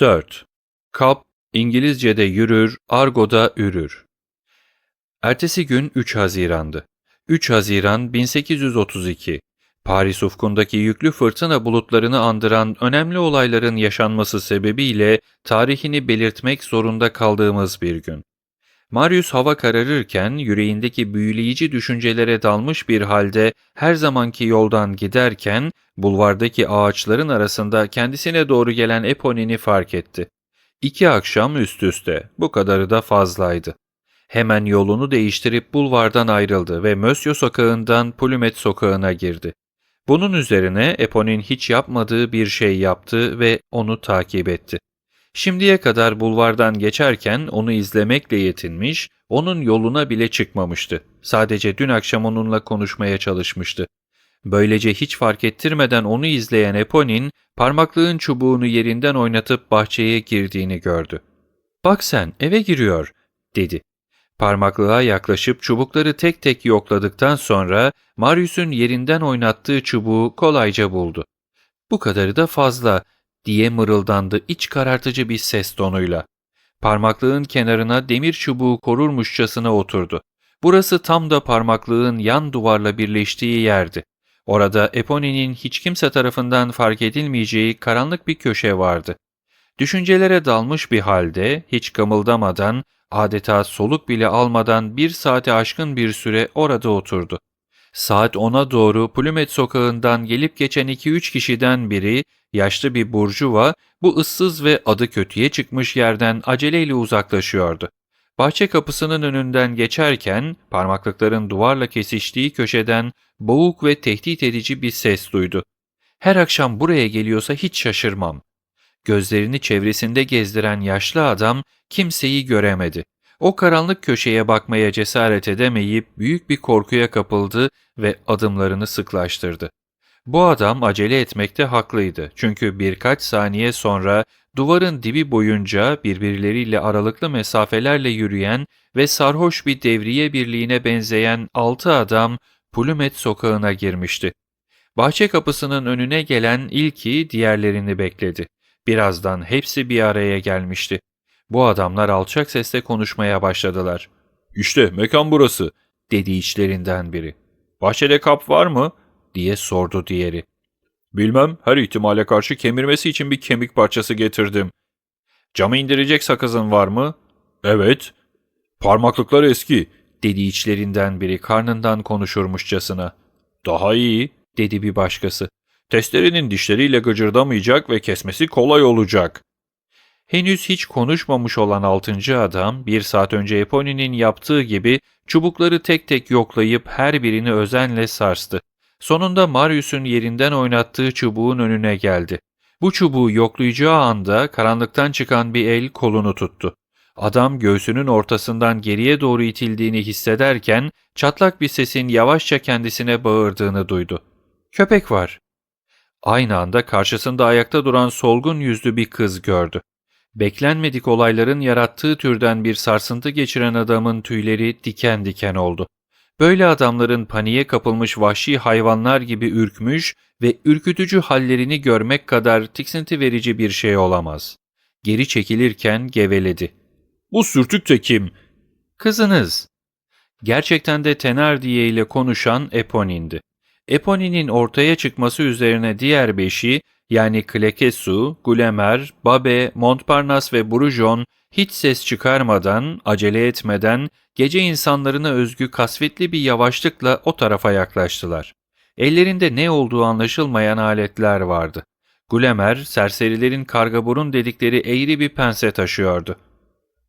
4. Kap, İngilizce'de yürür, argoda ürür. Ertesi gün 3 Haziran'dı. 3 Haziran 1832. Paris ufkundaki yüklü fırtına bulutlarını andıran önemli olayların yaşanması sebebiyle tarihini belirtmek zorunda kaldığımız bir gün. Marius hava kararırken yüreğindeki büyüleyici düşüncelere dalmış bir halde her zamanki yoldan giderken bulvardaki ağaçların arasında kendisine doğru gelen Eponini fark etti. İki akşam üst üste, bu kadarı da fazlaydı. Hemen yolunu değiştirip bulvardan ayrıldı ve Mösyö sokağından Plumet sokağına girdi. Bunun üzerine Eponin hiç yapmadığı bir şey yaptı ve onu takip etti. Şimdiye kadar bulvardan geçerken onu izlemekle yetinmiş, onun yoluna bile çıkmamıştı. Sadece dün akşam onunla konuşmaya çalışmıştı. Böylece hiç fark ettirmeden onu izleyen Eponin, parmaklığın çubuğunu yerinden oynatıp bahçeye girdiğini gördü. ''Bak sen, eve giriyor.'' dedi. Parmaklığa yaklaşıp çubukları tek tek yokladıktan sonra Marius'un yerinden oynattığı çubuğu kolayca buldu. ''Bu kadarı da fazla.'' Diye mırıldandı iç karartıcı bir ses tonuyla. Parmaklığın kenarına demir çubuğu korurmuşçasına oturdu. Burası tam da parmaklığın yan duvarla birleştiği yerdi. Orada Eponi'nin hiç kimse tarafından fark edilmeyeceği karanlık bir köşe vardı. Düşüncelere dalmış bir halde, hiç kımıldamadan, adeta soluk bile almadan bir saate aşkın bir süre orada oturdu. Saat 10'a doğru Plümet sokağından gelip geçen 2-3 kişiden biri, yaşlı bir burjuva, bu ıssız ve adı kötüye çıkmış yerden aceleyle uzaklaşıyordu. Bahçe kapısının önünden geçerken parmaklıkların duvarla kesiştiği köşeden boğuk ve tehdit edici bir ses duydu. Her akşam buraya geliyorsa hiç şaşırmam. Gözlerini çevresinde gezdiren yaşlı adam kimseyi göremedi. O karanlık köşeye bakmaya cesaret edemeyip büyük bir korkuya kapıldı ve adımlarını sıklaştırdı. Bu adam acele etmekte haklıydı çünkü birkaç saniye sonra duvarın dibi boyunca birbirleriyle aralıklı mesafelerle yürüyen ve sarhoş bir devriye birliğine benzeyen altı adam Pulumet sokağına girmişti. Bahçe kapısının önüne gelen ilki diğerlerini bekledi. Birazdan hepsi bir araya gelmişti. Bu adamlar alçak sesle konuşmaya başladılar. ''İşte mekan burası.'' dedi içlerinden biri. ''Bahçede kap var mı?'' Diye sordu diğeri. ''Bilmem, her ihtimale karşı kemirmesi için bir kemik parçası getirdim.'' ''Camı indirecek sakızın var mı?'' ''Evet.'' ''Parmaklıklar eski.'' dedi içlerinden biri karnından konuşurmuşçasına. ''Daha iyi.'' dedi bir başkası. ''Testerenin dişleriyle gıcırdamayacak ve kesmesi kolay olacak.'' Henüz hiç konuşmamış olan altıncı adam bir saat önce Eponi'nin yaptığı gibi çubukları tek tek yoklayıp her birini özenle sarstı. Sonunda Marius'un yerinden oynattığı çubuğun önüne geldi. Bu çubuğu yoklayacağı anda karanlıktan çıkan bir el kolunu tuttu. Adam göğsünün ortasından geriye doğru itildiğini hissederken çatlak bir sesin yavaşça kendisine bağırdığını duydu. Köpek var. Aynı anda karşısında ayakta duran solgun yüzlü bir kız gördü. Beklenmedik olayların yarattığı türden bir sarsıntı geçiren adamın tüyleri diken diken oldu. Böyle adamların paniğe kapılmış vahşi hayvanlar gibi ürkmüş ve ürkütücü hallerini görmek kadar tiksinti verici bir şey olamaz. Geri çekilirken geveledi. ''Bu sürtük de kim?'' ''Kızınız.'' Gerçekten de Tenardiye ile konuşan Eponin'di. Eponin'in ortaya çıkması üzerine diğer beşi yani Klekesu, Gulemer, Babe, Montparnasse ve Brujon hiç ses çıkarmadan, acele etmeden gece insanlarına özgü kasvetli bir yavaşlıkla o tarafa yaklaştılar. Ellerinde ne olduğu anlaşılmayan aletler vardı. Gulemer, serserilerin kargaburun dedikleri eğri bir pense taşıyordu.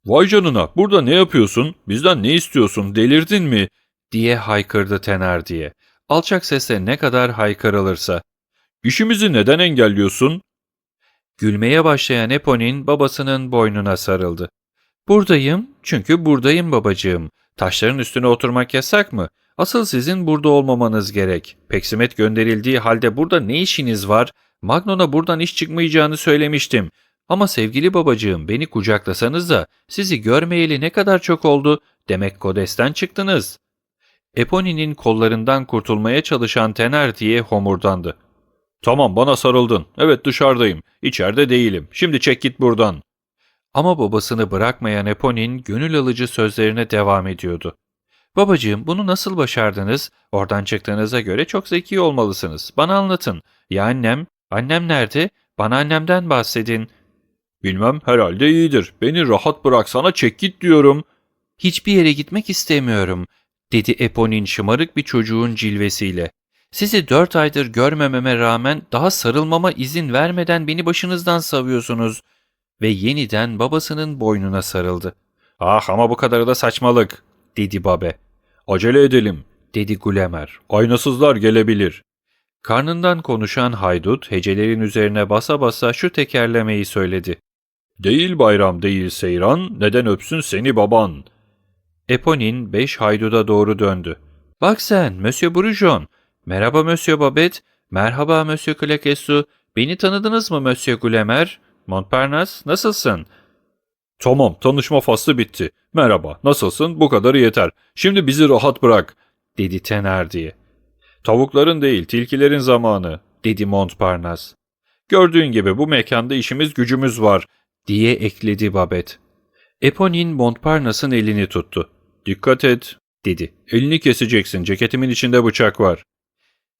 ''Vay canına, burada ne yapıyorsun? Bizden ne istiyorsun, delirdin mi?'' diye haykırdı Tener diye. Alçak sesle ne kadar haykırılırsa. ''İşimizi neden engelliyorsun?'' Gülmeye başlayan Eponin babasının boynuna sarıldı. Buradayım çünkü buradayım babacığım. Taşların üstüne oturmak yasak mı? Asıl sizin burada olmamanız gerek. Peksimet gönderildiği halde burada ne işiniz var? Magnon'a buradan iş çıkmayacağını söylemiştim. Ama sevgili babacığım beni kucaklasanız da sizi görmeyeli ne kadar çok oldu. Demek Kodes'ten çıktınız. Eponi'nin kollarından kurtulmaya çalışan Tener diye homurdandı. Tamam bana sarıldın. Evet dışarıdayım. İçeride değilim. Şimdi çek git buradan. Ama babasını bırakmayan Eponin gönül alıcı sözlerine devam ediyordu. Babacığım bunu nasıl başardınız? Oradan çıktığınıza göre çok zeki olmalısınız. Bana anlatın. Ya annem? Annem nerede? Bana annemden bahsedin. Bilmem herhalde iyidir. Beni rahat bırak sana çek git diyorum. Hiçbir yere gitmek istemiyorum, dedi Eponin şımarık bir çocuğun cilvesiyle. Sizi dört aydır görmememe rağmen daha sarılmama izin vermeden beni başınızdan savuyorsunuz. Ve yeniden babasının boynuna sarıldı. Ah ama bu kadar da saçmalık, dedi Babe. Acele edelim, dedi Gulemer. Aynasızlar gelebilir. Karnından konuşan haydut hecelerin üzerine basa basa şu tekerlemeyi söyledi. Değil bayram değil seyran, neden öpsün seni baban? Eponin beş hayduda doğru döndü. Bak sen, Monsieur Brujon. Merhaba Monsieur Babet. Merhaba Monsieur Claquesous. Beni tanıdınız mı Monsieur Gulemer? Montparnasse, nasılsın? Tamam, tanışma faslı bitti. Merhaba, nasılsın? Bu kadarı yeter. Şimdi bizi rahat bırak, dedi Thenardier. Tavukların değil, tilkilerin zamanı, dedi Montparnasse. Gördüğün gibi bu mekanda işimiz gücümüz var, diye ekledi Babet. Eponin Montparnasse'ın elini tuttu. Dikkat et, dedi. Elini keseceksin, ceketimin içinde bıçak var.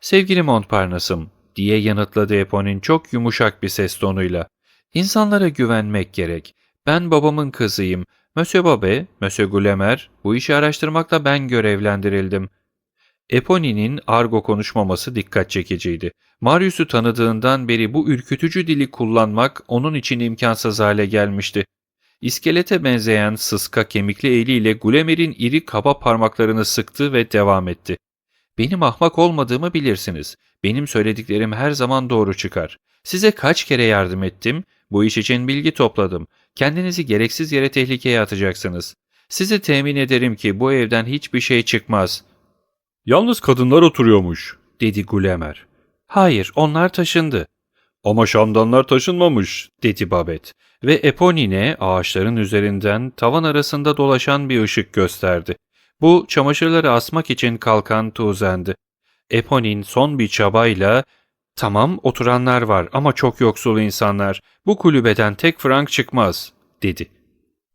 Sevgili Montparnasse'ım, diye yanıtladı Eponin çok yumuşak bir ses tonuyla. İnsanlara güvenmek gerek. Ben babamın kızıyım. Monsieur Babe, Monsieur Gulemer, bu işi araştırmakla ben görevlendirildim. Eponi'nin argo konuşmaması dikkat çekiciydi. Marius'u tanıdığından beri bu ürkütücü dili kullanmak onun için imkansız hale gelmişti. İskelete benzeyen sıska kemikli eliyle Gulemer'in iri kaba parmaklarını sıktı ve devam etti. Benim ahmak olmadığımı bilirsiniz. Benim söylediklerim her zaman doğru çıkar. Size kaç kere yardım ettim, bu iş için bilgi topladım. Kendinizi gereksiz yere tehlikeye atacaksınız. Size temin ederim ki bu evden hiçbir şey çıkmaz. Yalnız kadınlar oturuyormuş, dedi Gulemer. Hayır, onlar taşındı. Ama şamdanlar taşınmamış, dedi Babet ve Eponine ağaçların üzerinden tavan arasında dolaşan bir ışık gösterdi. Bu çamaşırları asmak için kalkan Tuzen'di. Eponin son bir çabayla ''Tamam oturanlar var ama çok yoksul insanlar. Bu kulübeden tek frank çıkmaz.'' dedi.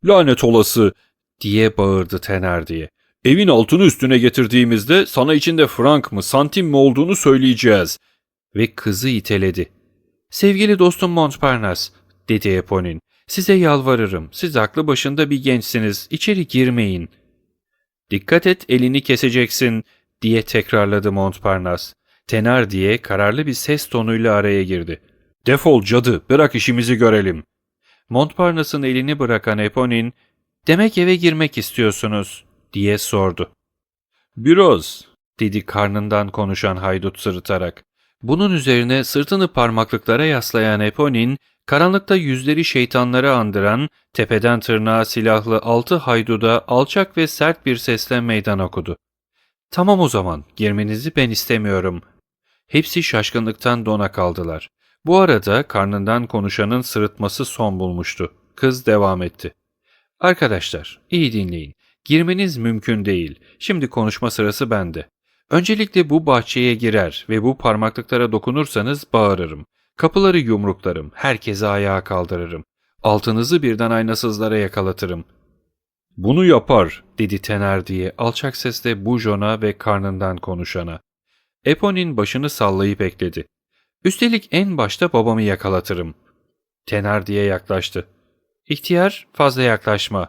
''Lanet olası!'' diye bağırdı Tenardiye. ''Evin altını üstüne getirdiğimizde sana içinde frank mı santim mi olduğunu söyleyeceğiz.'' Ve kızı iteledi. ''Sevgili dostum Montparnasse'' dedi Eponin. ''Size yalvarırım. Siz aklı başında bir gençsiniz. İçeri girmeyin.'' ''Dikkat et elini keseceksin.'' diye tekrarladı Montparnasse. Tenar diye kararlı bir ses tonuyla araya girdi. ''Defol cadı, bırak işimizi görelim.'' Montparnasse'ın elini bırakan Eponin, ''Demek eve girmek istiyorsunuz.'' diye sordu. ''Biraz.'' dedi karnından konuşan haydut sırıtarak. Bunun üzerine sırtını parmaklıklara yaslayan Eponin, karanlıkta yüzleri şeytanları andıran, tepeden tırnağa silahlı altı hayduda alçak ve sert bir sesle meydan okudu. ''Tamam o zaman, girmenizi ben istemiyorum.'' Hepsi şaşkınlıktan dona kaldılar. Bu arada karnından konuşanın sırıtması son bulmuştu. Kız devam etti. Arkadaşlar, iyi dinleyin. Girmeniz mümkün değil. Şimdi konuşma sırası bende. Öncelikle bu bahçeye girer ve bu parmaklıklara dokunursanız bağırırım. Kapıları yumruklarım, herkese ayağa kaldırırım. Altınızı birden aynasızlara yakalatırım. Bunu yapar, dedi Tener diye alçak sesle Bujon'a ve karnından konuşana. Eponin başını sallayıp ekledi. Üstelik en başta babamı yakalatırım. Tener diye yaklaştı. İhtiyar fazla yaklaşma.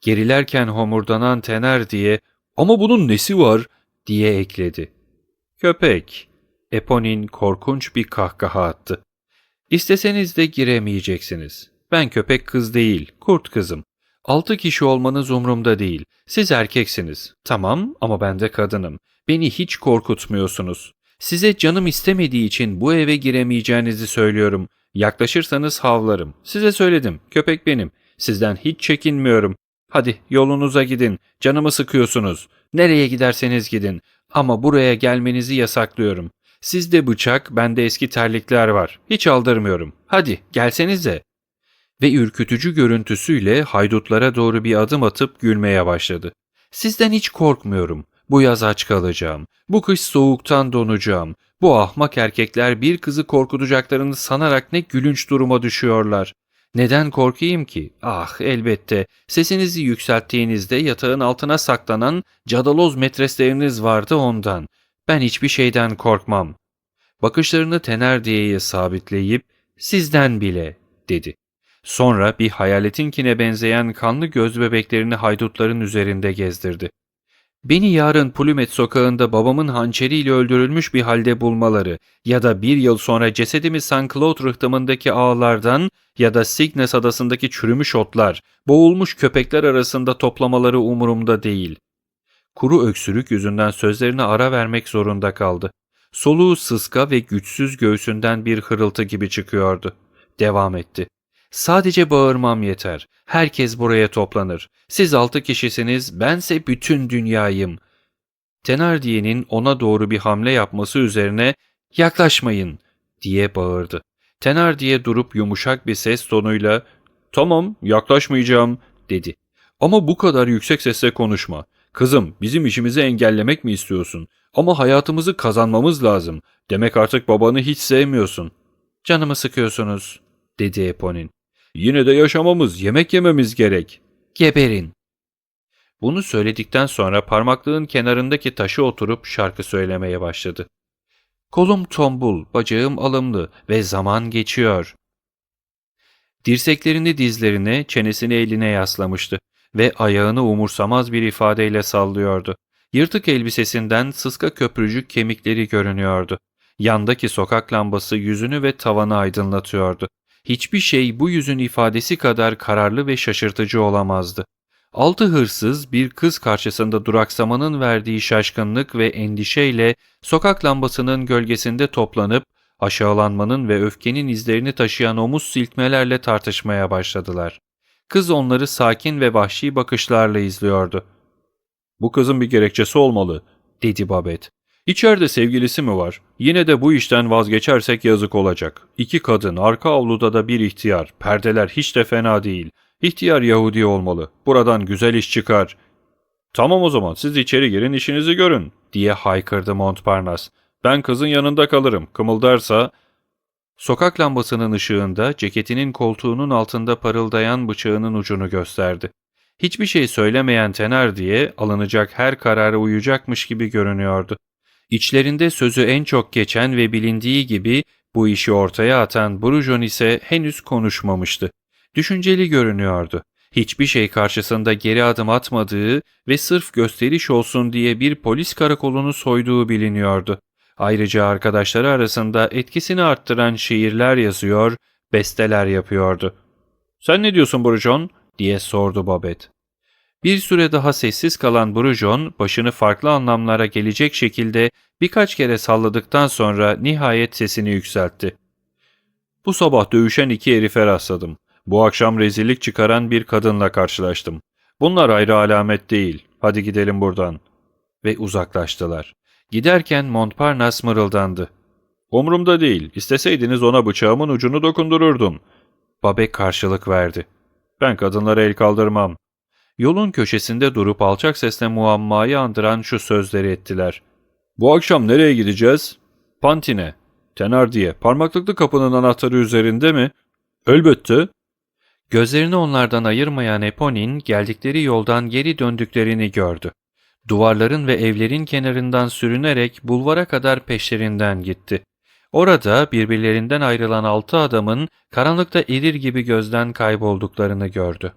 Gerilerken homurdanan Tener diye ama bunun nesi var diye ekledi. Köpek. Eponin korkunç bir kahkaha attı. İsteseniz de giremeyeceksiniz. Ben köpek kız değil, kurt kızım. Altı kişi olmanız umurumda değil. Siz erkeksiniz. Tamam ama ben de kadınım. Beni hiç korkutmuyorsunuz. Size canım istemediği için bu eve giremeyeceğinizi söylüyorum. Yaklaşırsanız havlarım. Size söyledim. Köpek benim. Sizden hiç çekinmiyorum. Hadi yolunuza gidin. Canımı sıkıyorsunuz. Nereye giderseniz gidin. Ama buraya gelmenizi yasaklıyorum. Sizde bıçak, bende eski terlikler var. Hiç aldırmıyorum. Hadi gelsenize. Ve ürkütücü görüntüsüyle haydutlara doğru bir adım atıp gülmeye başladı. Sizden hiç korkmuyorum. Bu yaz aç kalacağım. Bu kış soğuktan donacağım. Bu ahmak erkekler bir kızı korkutacaklarını sanarak ne gülünç duruma düşüyorlar. Neden korkayım ki? Ah elbette sesinizi yükselttiğinizde yatağın altına saklanan cadaloz metresleriniz vardı ondan. Ben hiçbir şeyden korkmam. Bakışlarını Tenerdiye'ye sabitleyip sizden bile dedi. Sonra bir hayaletinkine benzeyen kanlı göz bebeklerini haydutların üzerinde gezdirdi. Beni yarın Pulumet sokağında babamın hançeriyle öldürülmüş bir halde bulmaları ya da bir yıl sonra cesedimi St. Claude rıhtımındaki ağlardan ya da Signes adasındaki çürümüş otlar, boğulmuş köpekler arasında toplamaları umurumda değil. Kuru öksürük yüzünden sözlerine ara vermek zorunda kaldı. Soluğu sıska ve güçsüz göğsünden bir hırıltı gibi çıkıyordu. Devam etti. Sadece bağırmam yeter. Herkes buraya toplanır. Siz altı kişisiniz, bense bütün dünyayım. Tenardier'in ona doğru bir hamle yapması üzerine yaklaşmayın diye bağırdı. Tenardier durup yumuşak bir ses tonuyla tamam yaklaşmayacağım dedi. Ama bu kadar yüksek sesle konuşma. Kızım bizim işimizi engellemek mi istiyorsun? Ama hayatımızı kazanmamız lazım. Demek artık babanı hiç sevmiyorsun. Canımı sıkıyorsunuz dedi Eponin. Yine de yaşamamız, yemek yememiz gerek. Geberin. Bunu söyledikten sonra parmaklığın kenarındaki taşı oturup şarkı söylemeye başladı. Kolum tombul, bacağım alımlı ve zaman geçiyor. Dirseklerini dizlerine, çenesini eline yaslamıştı ve ayağını umursamaz bir ifadeyle sallıyordu. Yırtık elbisesinden sıska köprücük kemikleri görünüyordu. Yandaki sokak lambası yüzünü ve tavanı aydınlatıyordu. Hiçbir şey bu yüzün ifadesi kadar kararlı ve şaşırtıcı olamazdı. Altı hırsız bir kız karşısında duraksamanın verdiği şaşkınlık ve endişeyle sokak lambasının gölgesinde toplanıp aşağılanmanın ve öfkenin izlerini taşıyan omuz silkmelerle tartışmaya başladılar. Kız onları sakin ve vahşi bakışlarla izliyordu. ''Bu kızın bir gerekçesi olmalı.'' dedi Babet. İçeride sevgilisi mi var? Yine de bu işten vazgeçersek yazık olacak. İki kadın, arka avluda da bir ihtiyar. Perdeler hiç de fena değil. İhtiyar Yahudi olmalı. Buradan güzel iş çıkar. Tamam o zaman siz içeri girin işinizi görün diye haykırdı Montparnasse. Ben kızın yanında kalırım. Kımıldarsa... Sokak lambasının ışığında ceketinin koltuğunun altında parıldayan bıçağının ucunu gösterdi. Hiçbir şey söylemeyen Tener diye alınacak her karara uyacakmış gibi görünüyordu. İçlerinde sözü en çok geçen ve bilindiği gibi bu işi ortaya atan Brujon ise henüz konuşmamıştı. Düşünceli görünüyordu. Hiçbir şey karşısında geri adım atmadığı ve sırf gösteriş olsun diye bir polis karakolunu soyduğu biliniyordu. Ayrıca arkadaşları arasında etkisini arttıran şiirler yazıyor, besteler yapıyordu. ''Sen ne diyorsun Brujon?'' diye sordu Babet. Bir süre daha sessiz kalan Brujon, başını farklı anlamlara gelecek şekilde birkaç kere salladıktan sonra nihayet sesini yükseltti. Bu sabah dövüşen iki herife rastladım. Bu akşam rezillik çıkaran bir kadınla karşılaştım. Bunlar ayrı alamet değil. Hadi gidelim buradan. Ve uzaklaştılar. Giderken Montparnasse mırıldandı. Umrumda değil. İsteseydiniz ona bıçağımın ucunu dokundururdum. Babek karşılık verdi. Ben kadınlara el kaldırmam. Yolun köşesinde durup alçak sesle muammayı andıran şu sözleri ettiler. Bu akşam nereye gideceğiz? Pantine. Tenar diye. Parmaklıklı kapının anahtarı üzerinde mi? Elbette. Gözlerini onlardan ayırmayan Eponin geldikleri yoldan geri döndüklerini gördü. Duvarların ve evlerin kenarından sürünerek bulvara kadar peşlerinden gitti. Orada birbirlerinden ayrılan altı adamın karanlıkta erir gibi gözden kaybolduklarını gördü.